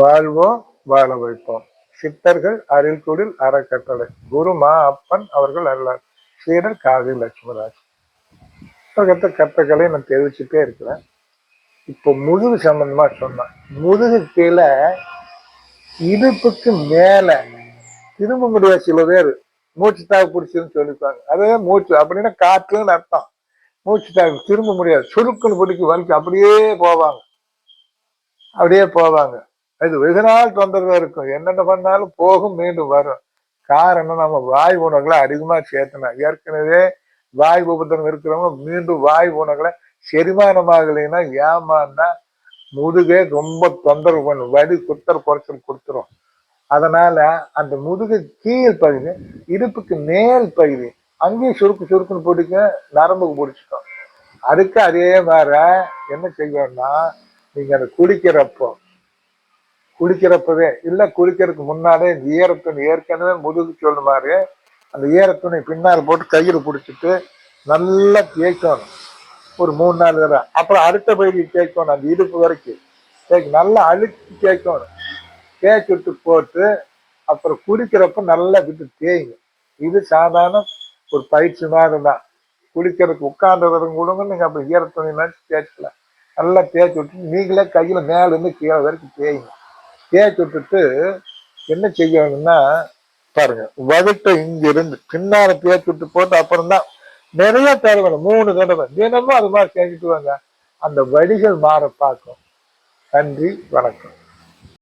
வாழ்வோம் வாழ வைப்போம். சித்தர்கள் அருள்குடில் அறக்கட்டளை. குரு மா அப்பன் அவர்கள் அருளார். சீடர் காவி லட்சுமராஜ். கத்த கத்துக்களை நான் தெரிவிச்சுட்டே இருக்கிறேன். இப்போ முதுகு சம்பந்தமா சொன்னேன். முதுகு கீழே இடுப்புக்கு மேல திரும்ப முடியாது சில பேர் மூச்சு தாக்கு பிடிச்சதுன்னு சொல்லிப்பாங்க அதே மூச்சு அப்படின்னா காற்றுன்னு அர்த்தம். மூச்சு தாக்கு திரும்ப முடியாது. சுருக்குன்னு பிடிக்கும். வலிக்கு அப்படியே போவாங்க. அப்படியே போவாங்க. இது வெகு நாள் தொந்தரவா இருக்கும். என்னென்ன பண்ணாலும் போகும் மீண்டும் வரும். காரணம் நம்ம வாய் உணவுகளை அதிகமா சேர்த்தணும். ஏற்கனவே வாய் உபத்திரம் இருக்கிறவங்க மீண்டும் வாய் உணவுகளை செரிமானமாகலைன்னா ஏமாந்தா முதுகே ரொம்ப தொந்தரவு பண்ணும். வலி குத்தர் குறைச்சல் கொடுத்துரும். அதனால அந்த முதுகு கீழ் பகுதி இடுப்புக்கு மேல் பகுதி அங்கேயும் சுருக்கு சுருக்குன்னு பிடிக்க நரம்புக்கு பிடிச்சிட்டோம் அதுக்கு அதே மாதிரி என்ன செய்யணும்னா நீங்க அதை குடிக்கிறப்போ குளிக்கிறப்பவே இல்ல குளிக்கிறதுக்கு முன்னாலே இந்த ஈரத்துணி ஏற்கனவே முதுகு சொல்ல மாதிரி அந்த ஈரத்துணி பின்னால் போட்டு கையில் பிடிச்சிட்டு நல்லா தேய்க்கணும். ஒரு மூணு நாலு தடவை. அப்புறம் அடுத்த பகுதி தேய்க்கணும் அந்த இடுப்பு வரைக்கும். தேய்க்க நல்லா அழுத்தி தேய்க்கணும். தேய்ச்சுவிட்டு போட்டு அப்புறம் குளிக்கிறப்ப நல்லா விட்டு தேய்ங்க. இது சாதாரண ஒரு பயிற்சி மாதிரி தான் குளிக்கிறதுக்கு உட்கார்ந்ததும் கூட நீங்கள் அப்படி ஈரத்துணி நினச்சி தேய்க்கலாம் நல்லா தேய்ச்சி விட்டு நீங்களே கையில் மேலேருந்து கீழே வரைக்கும் தேய்ங்க. தேய்ச்சி விட்டுட்டு என்ன செய்யணும்னா பாருங்க வகுட்ட இங்கிருந்து பின்னால தேய்ச்சி விட்டு போட்டு அப்புறம் தான் நிறைய தடவை மூணு தடவை. தினமும் அது மாதிரி செஞ்சுட்டு வாங்க. அந்த வடிகள் மாற பார்க்கும். நன்றி வணக்கம்.